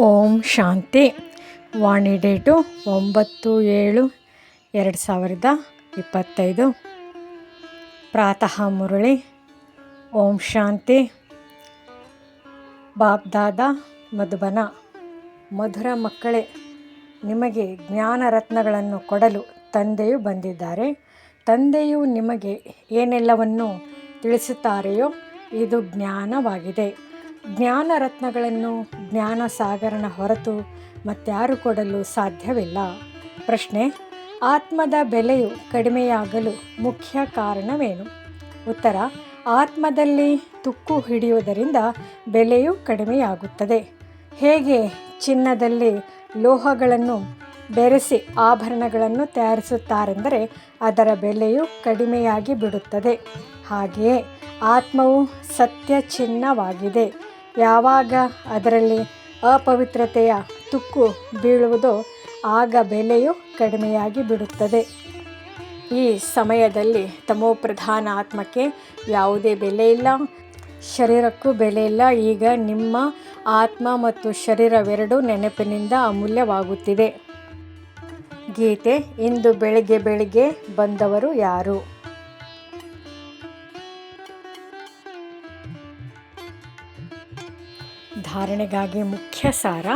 ಓಂ ಶಾಂತಿ. ವಾಣಿ date ಒಂಬತ್ತು ಏಳು ಎರಡು ಸಾವಿರದ ಇಪ್ಪತ್ತೈದು. ಪ್ರಾತಃ ಮುರಳಿ. ಓಂ ಶಾಂತಿ. ಬಾಬ್ದಾದ ಮಧುಬನ. ಮಧುರ ಮಕ್ಕಳೇ, ನಿಮಗೆ ಜ್ಞಾನ ರತ್ನಗಳನ್ನು ಕೊಡಲು ತಂದೆಯು ಬಂದಿದ್ದಾರೆ. ತಂದೆಯು ನಿಮಗೆ ಏನೆಲ್ಲವನ್ನು ತಿಳಿಸುತ್ತಾರೆಯೋ ಇದು ಜ್ಞಾನವಾಗಿದೆ. ಜ್ಞಾನ ರತ್ನಗಳನ್ನು ಜ್ಞಾನ ಸಾಗರನ ಹೊರತು ಮತ್ತಾರು ಕೊಡಲು ಸಾಧ್ಯವಿಲ್ಲ. ಪ್ರಶ್ನೆ, ಆತ್ಮದ ಬೆಲೆಯು ಕಡಿಮೆಯಾಗಲು ಮುಖ್ಯ ಕಾರಣವೇನು? ಉತ್ತರ, ಆತ್ಮದಲ್ಲಿ ತುಕ್ಕು ಹಿಡಿಯುವುದರಿಂದ ಬೆಲೆಯು ಕಡಿಮೆಯಾಗುತ್ತದೆ. ಹೇಗೆ ಚಿನ್ನದಲ್ಲಿ ಲೋಹಗಳನ್ನು ಬೆರೆಸಿ ಆಭರಣಗಳನ್ನು ತಯಾರಿಸುತ್ತಾರೆಂದರೆ ಅದರ ಬೆಲೆಯು ಕಡಿಮೆಯಾಗಿ ಬಿಡುತ್ತದೆ. ಹಾಗೆಯೇ ಆತ್ಮವು ಸತ್ಯ ಚಿನ್ನವಾಗಿದೆ ಯಾವಾಗ ಅದರಲ್ಲಿ ಅಪವಿತ್ರತೆಯ ತುಕ್ಕು ಬೀಳುವುದೋ ಆಗ ಬೆಲೆಯು ಕಡಿಮೆಯಾಗಿ ಬಿಡುತ್ತದೆ. ಈ ಸಮಯದಲ್ಲಿ ತಮೋಪ್ರಧಾನ ಆತ್ಮಕ್ಕೆ ಯಾವುದೇ ಬೆಲೆ ಇಲ್ಲ. ಶರೀರಕ್ಕೂ ಬೆಲೆ ಇಲ್ಲ. ಈಗ ನಿಮ್ಮ ಆತ್ಮ ಮತ್ತು ಶರೀರವೆರಡೂ ನೆನಪಿನಿಂದ ಅಮೂಲ್ಯವಾಗುತ್ತಿದೆ. ಗೀತೆ ಇಂದು ಬೆಳಿಗ್ಗೆ ಬೆಳಿಗ್ಗೆ ಬಂದವರು ಯಾರು? ಧಾರಣೆಗಾಗಿ ಮುಖ್ಯ ಸಾರ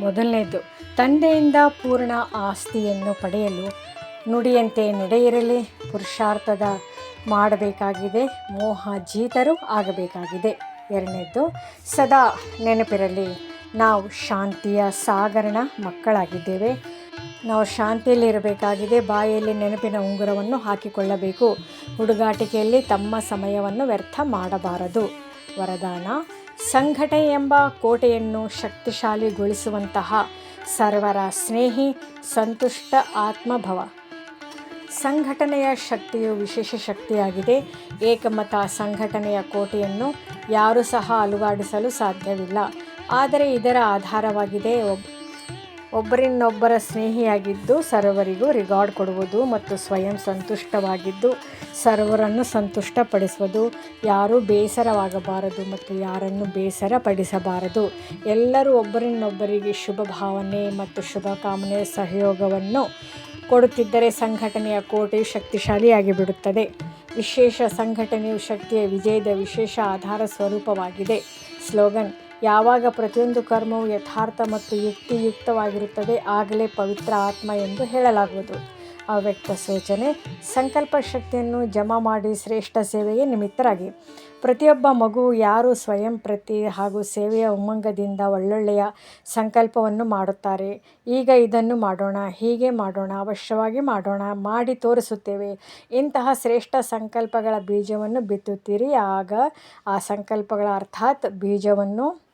ಮೊದಲನೇದು. ತಂದೆಯಿಂದ ಪೂರ್ಣ ಆಸ್ತಿಯನ್ನು ಪಡೆಯಲು ನುಡಿಯಂತೆ ನಡೆಯಿರಲಿ. ಪುರುಷಾರ್ಥದ ಮಾಡಬೇಕಾಗಿದೆ. ಮೋಹ ಜೀತರು ಆಗಬೇಕಾಗಿದೆ. ಎರಡನೇದು, ಸದಾ ನೆನಪಿರಲಿ. ನಾವು ಶಾಂತಿಯ ಸಾಗರಣ ಮಕ್ಕಳಾಗಿದ್ದೇವೆ. ನಾವು ಶಾಂತಿಯಲ್ಲಿ ಇರಬೇಕಾಗಿದೆ. ಬಾಯಲ್ಲಿ ನೆನಪಿನ ಉಂಗುರವನ್ನು ಹಾಕಿಕೊಳ್ಳಬೇಕು. ಹುಡುಗಾಟಿಕೆಯಲ್ಲಿ ತಮ್ಮ ಸಮಯವನ್ನು ವ್ಯರ್ಥ ಮಾಡಬಾರದು. ವರದಾನ ಸಂಘಟನೆ ಎಂಬ ಕೋಟೆಯನ್ನು ಶಕ್ತಿಶಾಲಿಗೊಳಿಸುವಂತಹ ಸರ್ವರ ಸ್ನೇಹಿ, ಸಂತುಷ್ಟ ಆತ್ಮಭವ. ಸಂಘಟನೆಯ ಶಕ್ತಿಯು ವಿಶೇಷ ಶಕ್ತಿಯಾಗಿದೆ. ಏಕಮತ ಸಂಘಟನೆಯ ಕೋಟೆಯನ್ನು ಯಾರೂ ಸಹ ಅಲುಗಾಡಿಸಲು ಸಾಧ್ಯವಿಲ್ಲ. ಆದರೆ ಇದರ ಆಧಾರವಾಗಿದೆ ಒಬ್ಬರಿನ್ನೊಬ್ಬರ ಸ್ನೇಹಿಯಾಗಿದ್ದು ಸರ್ವರಿಗೂ ರಿಗಾರ್ಡ್ ಕೊಡುವುದು ಮತ್ತು ಸ್ವಯಂ ಸಂತುಷ್ಟವಾಗಿದ್ದು ಸರ್ವರನ್ನು ಸಂತುಷ್ಟಪಡಿಸುವುದು. ಯಾರೂ ಬೇಸರವಾಗಬಾರದು ಮತ್ತು ಯಾರನ್ನು ಬೇಸರ ಪಡಿಸಬಾರದು ಎಲ್ಲರೂ ಒಬ್ಬರಿನ್ನೊಬ್ಬರಿಗೆ ಶುಭ ಭಾವನೆ ಮತ್ತು ಶುಭಕಾಮನೆ ಸಹಯೋಗವನ್ನು ಕೊಡುತ್ತಿದ್ದರೆ ಸಂಘಟನೆಯ ಕೋಟೆಯು ಶಕ್ತಿಶಾಲಿಯಾಗಿ ಬಿಡುತ್ತದೆ ವಿಶೇಷ ಸಂಘಟನೆಯು ಶಕ್ತಿಯ ವಿಜಯದ ವಿಶೇಷ ಆಧಾರ ಸ್ವರೂಪವಾಗಿದೆ. ಸ್ಲೋಗನ್ ಯಾವಾಗ ಪ್ರತಿಯೊಂದು ಕರ್ಮವು ಯಥಾರ್ಥ ಮತ್ತು ಯುಕ್ತಿಯುಕ್ತವಾಗಿರುತ್ತದೆ, ಆಗಲೇ ಪವಿತ್ರ ಆತ್ಮ ಎಂದು ಹೇಳಲಾಗುವುದು. ಅವ್ಯಕ್ತ ಸೂಚನೆ, ಸಂಕಲ್ಪ ಶಕ್ತಿಯನ್ನು ಜಮಾ ಮಾಡಿ ಶ್ರೇಷ್ಠ ಸೇವೆಗೆ ನಿಮಿತ್ತರಾಗಿ. ಪ್ರತಿಯೊಬ್ಬ ಮಗು ಯಾರು ಸ್ವಯಂ ಪ್ರತಿ ಹಾಗೂ ಸೇವೆಯ ಉಮ್ಮಂಗದಿಂದ ಒಳ್ಳೊಳ್ಳೆಯ ಸಂಕಲ್ಪವನ್ನು ಮಾಡುತ್ತಾರೆ. ಈಗ ಇದನ್ನು ಮಾಡೋಣ, ಹೀಗೆ ಮಾಡೋಣ, ಅವಶ್ಯವಾಗಿ ಮಾಡೋಣ, ಮಾಡಿ ತೋರಿಸುತ್ತೇವೆ. ಇಂತಹ ಶ್ರೇಷ್ಠ ಸಂಕಲ್ಪಗಳ ಬೀಜವನ್ನು ಬಿತ್ತುತ್ತೀರಿ. ಆಗ ಆ ಸಂಕಲ್ಪಗಳ ಅರ್ಥಾತ್ ಬೀಜವನ್ನು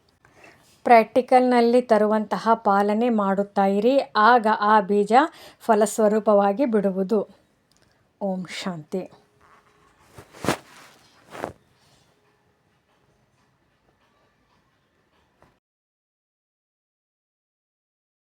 ಪ್ರಾಕ್ಟಿಕಲ್ನಲ್ಲಿ ತರುವಂತಹ ಪಾಲನೆ ಮಾಡುತ್ತಾ ಇರಿ. ಆಗ ಆ ಬೀಜ ಫಲಸ್ವರೂಪವಾಗಿ ಬಿಡುವುದು. ಓಂ ಶಾಂತಿ.